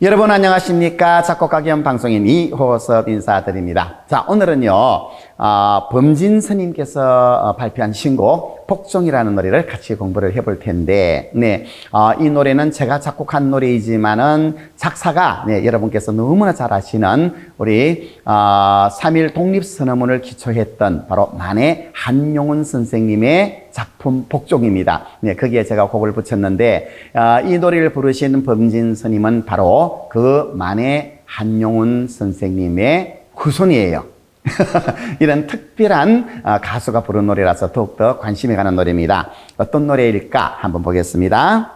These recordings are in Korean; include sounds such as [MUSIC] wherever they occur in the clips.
여러분 안녕하십니까? 작곡가 겸 방송인 이호섭 인사드립니다. 자 오늘은요 어, 범진 스님께서 어, 발표한 신곡 복종이라는 노래를 같이 공부를 해볼 텐데 네, 어, 이 노래는 제가 작곡한 노래이지만은 작사가 네, 여러분께서 너무나 잘 아시는 우리 어, 3일 독립선언문을 기초했던 바로 만해 한용운 선생님의 작품 복종입니다. 네, 거기에 제가 곡을 붙였는데 어, 이 노래를 부르신 범진 스님은 바로 그 만해 한용운 선생님의 후손이에요. [LAUGHS] 이런 특별한 어, 가수가 부른 노래라서 더욱더 관심이 가는 노래입니다. 어떤 노래일까 한번 보겠습니다.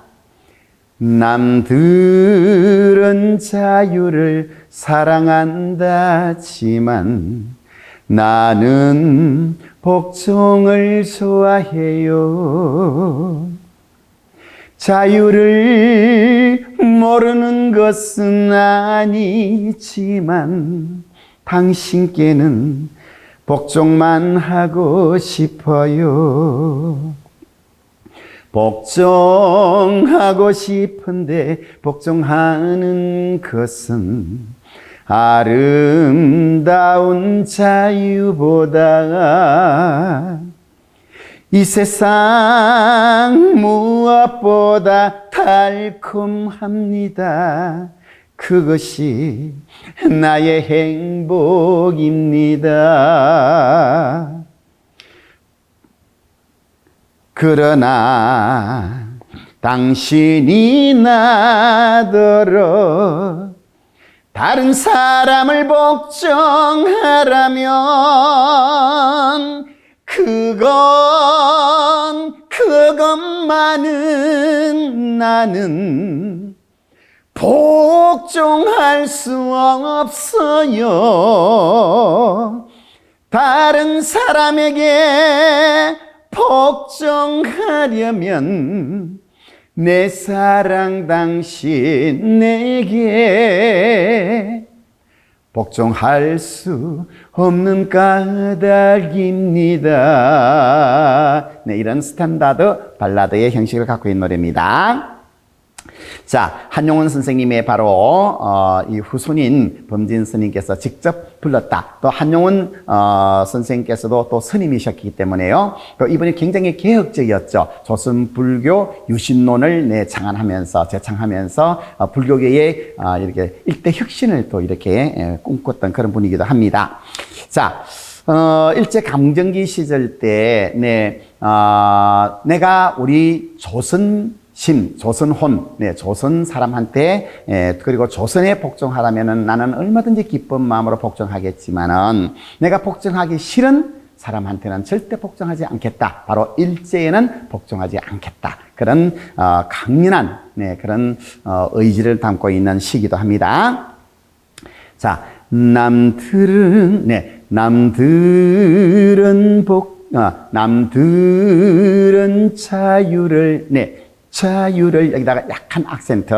남들은 자유를 사랑한다지만 나는 복종을 좋아해요. 자유를 모르는 것은 아니지만 당신께는 복종만 하고 싶어요. 복종하고 싶은데 복종하는 것은 아름다운 자유보다 이 세상 무엇보다 달콤합니다. 그것이 나의 행복입니다. 그러나 당신이 나더러 다른 사람을 복종하라면 그건 그것만은 나는 복종할 수 없어요. 다른 사람에게 복종하려면 내 사랑 당신 내게 복종할 수 없는 까닭입니다. 네, 이런 스탠다드 발라드의 형식을 갖고 있는 노래입니다. 자, 한용운 선생님의 바로 어, 이 후손인 범진 스님께서 직접 불렀다. 또 한용운 어, 선생님께서도 또 스님이셨기 때문에요. 또 이분이 굉장히 개혁적이었죠. 조선 불교 유신론을 내 장안하면서 제창하면서 어, 불교계의 어, 이렇게 일대 혁신을 또 이렇게 예, 꿈꿨던 그런 분이기도 합니다. 자, 어, 일제 강점기 시절 때, 네, 어, 내가 우리 조선 신, 조선혼, 네, 조선 사람한테, 예, 그리고 조선에 복종하라면은 나는 얼마든지 기쁜 마음으로 복종하겠지만은 내가 복종하기 싫은 사람한테는 절대 복종하지 않겠다. 바로 일제에는 복종하지 않겠다. 그런, 어, 강렬한, 네, 그런, 어, 의지를 담고 있는 시기도 합니다. 자, 남들은, 네, 남들은 복, 아, 남들은 자유를, 네, 자유를 여기다가 약한 악센트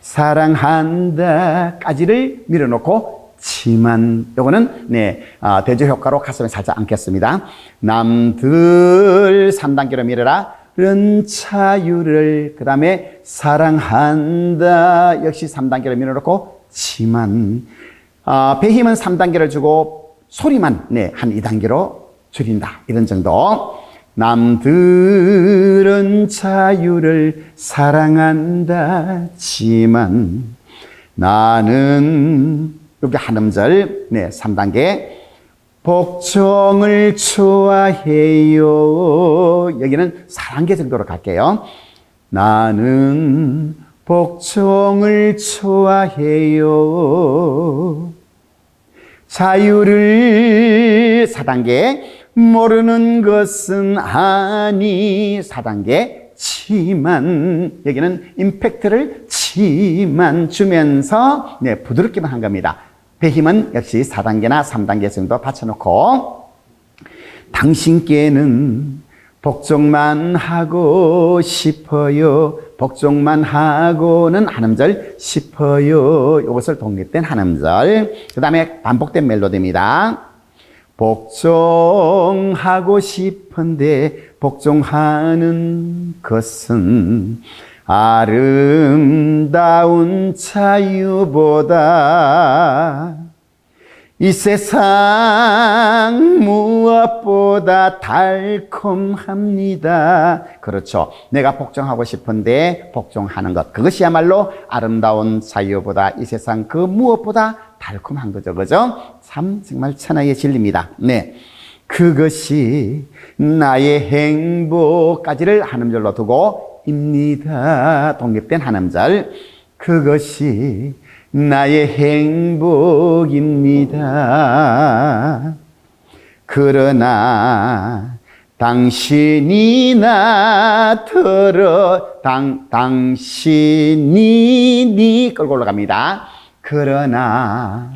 사랑한다까지를 밀어놓고 지만. 요거는 네 아, 대조 효과로 가슴에 살짝 안겠습니다. 남들 3단계로 밀어라. 른 자유를 그 다음에 사랑한다. 역시 3단계로 밀어놓고 지만. 아, 배힘은 3단계를 주고 소리만 네, 한 2단계로 줄인다. 이런 정도 남들은 자유를 사랑한다지만 나는 여기 한 음절 네 3단계. 복종을 좋아해요. 여기는 4단계 정도로 갈게요. 나는 복종을 좋아해요. 자유를 4단계 모르는 것은 아니 4단계 치만 여기는 임팩트를 치만 주면서 네, 부드럽게만 한 겁니다. 배힘은 역시 4단계나 3단계 정도 받쳐놓고 당신께는 복종만 하고 싶어요. 복종만 하고는 한 음절 싶어요. 이것을 독립된 한 음절. 그 다음에 반복된 멜로디입니다. 복종하고 싶은데 복종하는 것은 아름다운 자유보다 이 세상 무엇보다 달콤합니다. 그렇죠. 내가 복종하고 싶은데 복종하는 것. 그것이야말로 아름다운 자유보다 이 세상 그 무엇보다 달콤한 거죠. 그죠? 참, 정말 천하의 진리입니다. 네. 그것이 나의 행복까지를 한 음절로 두고 입니다. 독립된 한 음절. 그것이 나의 행복입니다. 그러나 당신이 나 들어 당 당신이 니 끌고 올라갑니다. 그러나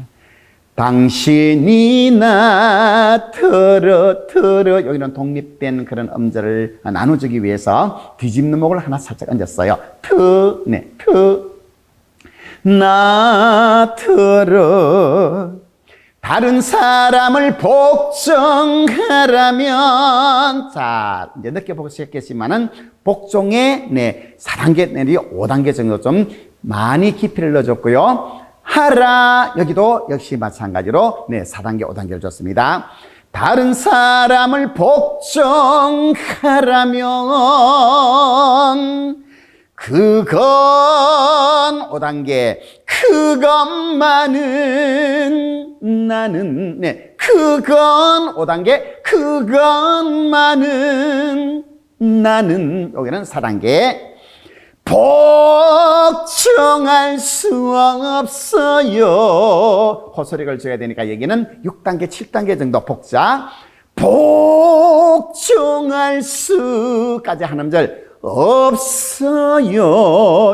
당신이 나 들어 여기는 독립된 그런 음절을 나눠주기 위해서 뒤집는 목을 하나 살짝 얹었어요. 트, 네, 트. 나 들어 다른 사람을 복종하라면 자 이제 느껴보셨겠지만은 복종의 네 4단계 내리 5단계 정도 좀 많이 깊이를 넣어줬고요 하라. 여기도 역시 마찬가지로 네 4단계 5단계를 줬습니다. 다른 사람을 복종하라면 그건 5단계 그것만은 나는 네 그건 5단계 그것만은 나는 여기는 4단계 복종할 수 없어요 호소리를 줘야 되니까 여기는 6단계 7단계 정도 복자 복종할 수까지 한 음절 없어요.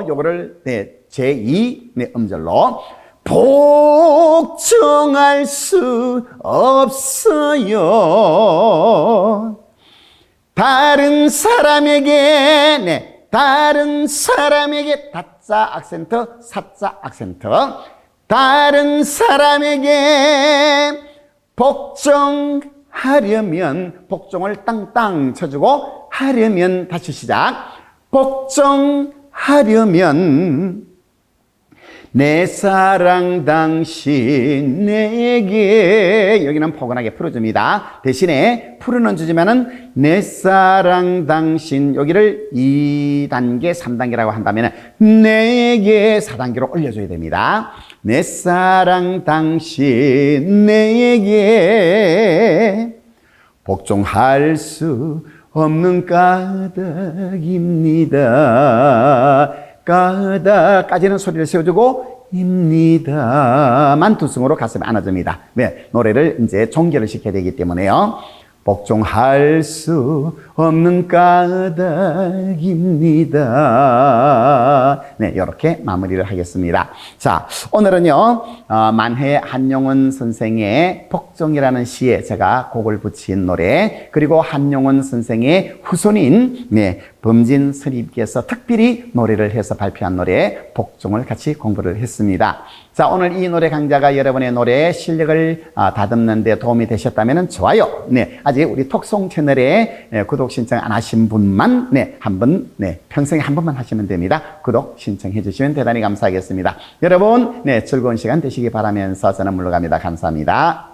요거를 네, 제2 네, 음절로 복종할 수 없어요. 다른 사람에게 네, 다른 사람에게 다자 악센트, 사자 악센트. 다른 사람에게 복종하려면 복종을 땅땅 쳐주고 하려면 다시 시작. 복종하려면 내 사랑 당신 내게 여기는 포근하게 풀어줍니다. 대신에 풀어는 주지만은 내 사랑 당신 여기를 2단계, 3단계라고 한다면 내게 4단계로 올려줘야 됩니다. 내 사랑 당신 내게 복종할 수 없는 까닭입니다. 까닭까지는 소리를 세워주고 입니다만 두 승으로 가슴에 안아줍니다. 네, 노래를 이제 종결을 시켜야 되기 때문에요. 복종할 수 없는 까닭입니다. 네, 이렇게 마무리를 하겠습니다. 자, 오늘은요, 어, 만해 한용운 선생의 복종이라는 시에 제가 곡을 붙인 노래, 그리고 한용운 선생의 후손인, 네, 범진 스님께서 특별히 노래를 해서 발표한 노래, 복종을 같이 공부를 했습니다. 자, 오늘 이 노래 강좌가 여러분의 노래 실력을 아, 다듬는 데 도움이 되셨다면 좋아요. 네. 아직 우리 톡송 채널에 네, 구독 신청 안 하신 분만 네, 한 번, 네, 평생에 한 번만 하시면 됩니다. 구독 신청해 주시면 대단히 감사하겠습니다. 여러분, 네, 즐거운 시간 되시기 바라면서 저는 물러갑니다. 감사합니다.